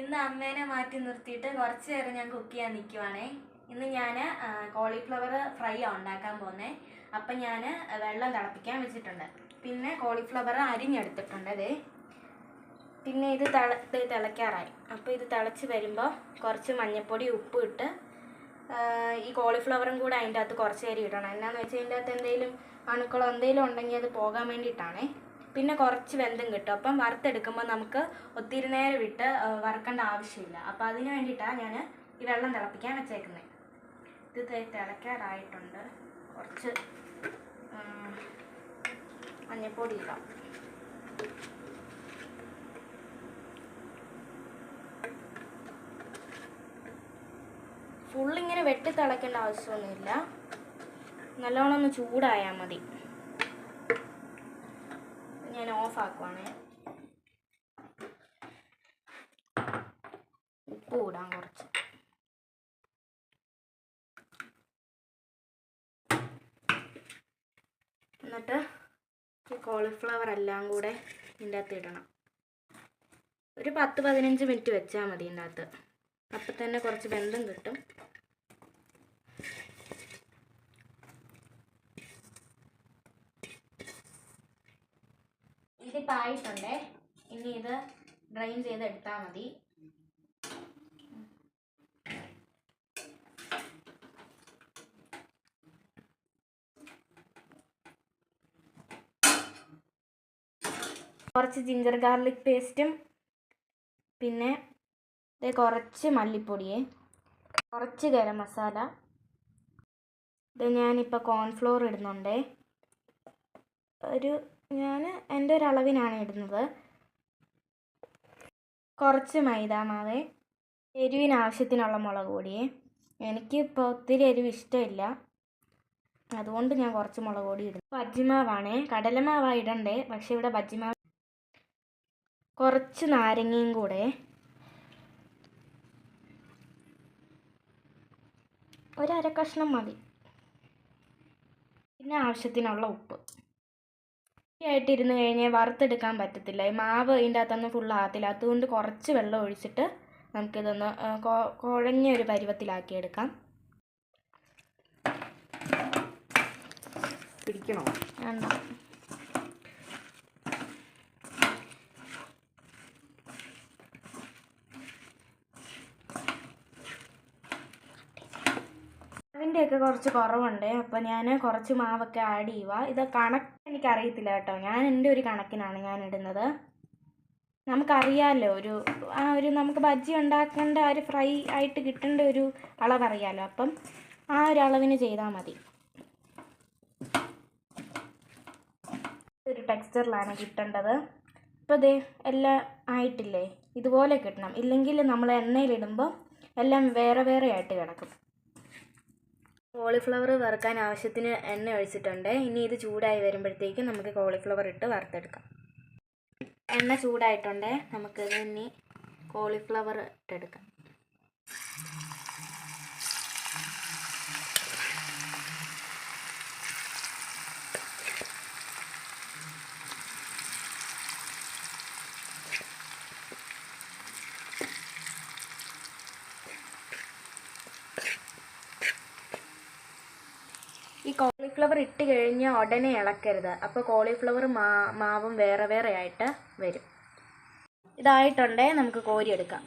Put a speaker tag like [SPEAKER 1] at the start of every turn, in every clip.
[SPEAKER 1] ഇന്ന് അമ്മേനെ മാറ്റി നിർത്തിയിട്ട് കുറച്ച് നേരം ഞാൻ കുക്ക് ചെയ്യാൻ നിൽക്കുവാണേ ഇന്ന് ഞാൻ കോളിഫ്ലവർ ഫ്രൈ ആണ് ഉണ്ടാക്കാൻ പോകുന്നത് അപ്പം ഞാൻ വെള്ളം തിളപ്പിക്കാൻ വെച്ചിട്ടുണ്ട്. പിന്നെ കോളിഫ്ലവർ അരിഞ്ഞെടുത്തിട്ടുണ്ട് അതെ പിന്നെ ഇത് തിള ഇത് തിളയ്ക്കാറായി. അപ്പോൾ ഇത് തിളച്ച് വരുമ്പോൾ കുറച്ച് മഞ്ഞൾപ്പൊടി ഉപ്പ് ഇട്ട് ഈ കോളിഫ്ലവറും കൂടെ അതിന്റെ അകത്ത് കുറച്ച് നേരം ഇടണം. എന്നാന്ന് വെച്ചാൽ അതിന്റെ അകത്ത് എന്തെങ്കിലും അണുക്കളോ എന്തെങ്കിലും ഉണ്ടെങ്കിൽ അത് പോകാൻ വേണ്ടിയിട്ടാണേ. പിന്നെ കുറച്ച് വെന്തം കിട്ടും. അപ്പം വറുത്തെടുക്കുമ്പോൾ നമുക്ക് ഒത്തിരി നേരം ഇട്ട് വറുക്കേണ്ട ആവശ്യമില്ല. അപ്പോൾ അതിന് വേണ്ടിയിട്ടാണ് ഞാൻ ഈ വെള്ളം തിളപ്പിക്കാൻ വെച്ചേക്കുന്നത് ഇത് തിളയ്ക്കാറായിട്ടുണ്ട്. കുറച്ച് മഞ്ഞപ്പൊടി ഇടാം. ഫുള്ളിങ്ങനെ വെട്ടി തിളയ്ക്കേണ്ട ആവശ്യമൊന്നുമില്ല. നല്ലോണം ഒന്ന് ചൂടായാൽ മതി. ഞാൻ ഓഫ് ആക്കുവാണ്. ഉപ്പ് ഇടാം കുറച്ച്. എന്നിട്ട് ഈ കോളിഫ്ലവർ എല്ലാം കൂടെ ഇതിന്റെ അകത്ത് ഇടണം. ഒരു പത്ത് പതിനഞ്ച് മിനിറ്റ് വെച്ചാൽ മതി ഇതിന്റെ അകത്ത്. അപ്പം തന്നെ കുറച്ച് ബന്ധം കിട്ടും. ഇതിപ്പോൾ ഇനി ഇത് ഡ്രെയിൻ ചെയ്ത് എടുത്താൽ മതി. കുറച്ച് ജിഞ്ചർ ഗാർലിക് പേസ്റ്റും പിന്നെ കുറച്ച് മല്ലിപ്പൊടിയെ കുറച്ച് ഗരം മസാല. ഇത് ഞാനിപ്പോൾ കോൺഫ്ലോർ ഇടുന്നുണ്ടേ. ഒരു ഞാൻ ഒരു അളവിനാണ് ഇടുന്നത്. കുറച്ച് മൈദ മാവേ. എരിവിന് ആവശ്യത്തിനുള്ള മുളക് പൊടി എനിക്കിപ്പോൾ ഒത്തിരി എരിവ് ഇഷ്ടമില്ല. അതുകൊണ്ട് ഞാൻ കുറച്ച് മുളക് പൊടി ഇടുന്നു. ബജ്ജിമാവാണേ. കടലമാവാണ് ഇടണ്ടേ. പക്ഷേ ഇവിടെ ബജ്ജിമാവ് കുറച്ച് നാരങ്ങയും കൂടെ. ഒരര കഷ്ണം മതി. പിന്നെ ആവശ്യത്തിനുള്ള ഉപ്പ്. ആയിട്ട് ഇരുന്ന് കഴിഞ്ഞാൽ വറുത്തെടുക്കാൻ പറ്റത്തില്ല. ഈ മാവ് ഇതിന്റെ അകത്തൊന്നും ഫുൾ ആകത്തില്ല. അതുകൊണ്ട് കുറച്ച് വെള്ളം ഒഴിച്ചിട്ട് നമുക്കിതൊന്ന് കുഴഞ്ഞ ഒരു പരുവത്തിലാക്കിയെടുക്കാം
[SPEAKER 2] പിടിക്കണോ?
[SPEAKER 1] വേണ്ട. മാവിന്റെയൊക്കെ കുറച്ച് കുറവുണ്ട്. അപ്പോൾ ഞാൻ കുറച്ച് മാവൊക്കെ ആഡ് ചെയ്യുക ഇത് കണക്ക് എനിക്കറിയത്തില്ല കേട്ടോ. ഞാൻ എന്റെ ഒരു കണക്കിനാണ് ഞാൻ ഇടുന്നത്. നമുക്കറിയാമല്ലോ ഒരു ആ ഒരു നമുക്ക് ബജ്ജി ഉണ്ടാക്കേണ്ട ഒരു ഫ്രൈ ആയിട്ട് കിട്ടേണ്ട ഒരു അളവറിയാമല്ലോ അപ്പം ആ ഒരു അളവിന് ചെയ്താൽ മതി. ഒരു ടെക്സ്ചറിലാണ് കിട്ടേണ്ടത്. ഇപ്പോൾ ദേ എല്ലാം ആയിട്ടില്ലേ? ഇതുപോലെ കിട്ടണം. ഇല്ലെങ്കിൽ നമ്മൾ എണ്ണയിലിടുമ്പോൾ എല്ലാം വേറെ വേറെ ആയിട്ട് കിടക്കും. കോളിഫ്ലവർ വറുക്കാൻ ആവശ്യത്തിന് എണ്ണ ഒഴിച്ചിട്ടുണ്ട്. ഇനി ഇത് ചൂടായി വരുമ്പോഴത്തേക്കും നമുക്ക് കോളിഫ്ലവർ ഇട്ട് വറുത്തെടുക്കാം. എണ്ണ ചൂടായിട്ടുണ്ട്. നമുക്ക് ഇനി കോളിഫ്ലവർ ഇട്ടെടുക്കാം ഈ കോളിഫ്ലവർ ഇട്ട് കഴിഞ്ഞ് ഉടനെ ഇളക്കരുത്. അപ്പോൾ കോളിഫ്ലവർ മാ മാവും വേറെ വേറെ ആയിട്ട് വരും. ഇതായിട്ടുണ്ടേ. നമുക്ക് കോരി എടുക്കാം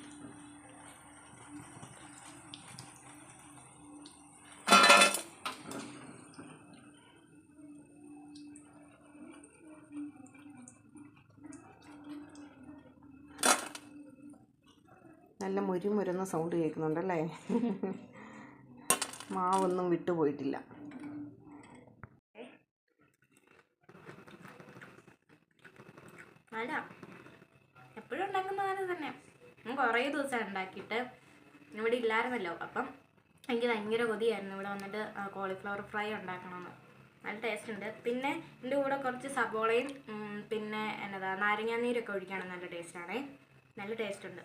[SPEAKER 2] നല്ല മുരുമുരുന്ന സൗണ്ട് കേൾക്കുന്നുണ്ടല്ലേ? മാവൊന്നും വിട്ടുപോയിട്ടില്ല.
[SPEAKER 1] അല്ല. എപ്പോഴും ഉണ്ടാക്കുന്ന പോലെ തന്നെ. ഞാൻ കുറേ ദിവസം ഉണ്ടാക്കിയിട്ട് ഇവിടെ ഇല്ലായിരുന്നല്ലോ. അപ്പം എനിക്ക് ഭയങ്കര കൊതിയായിരുന്നു. ഇവിടെ വന്നിട്ട് കോളിഫ്ലവർ ഫ്രൈ ഉണ്ടാക്കണമെന്ന് നല്ല ടേസ്റ്റ് ഉണ്ട്. പിന്നെ എന്റെ കൂടെ കുറച്ച് സബോളയും പിന്നെ എന്നതാ നാരങ്ങാനീരൊക്കെ ഒഴിക്കുകയാണെങ്കിൽ നല്ല ടേസ്റ്റാണേ നല്ല ടേസ്റ്റ് ഉണ്ട്.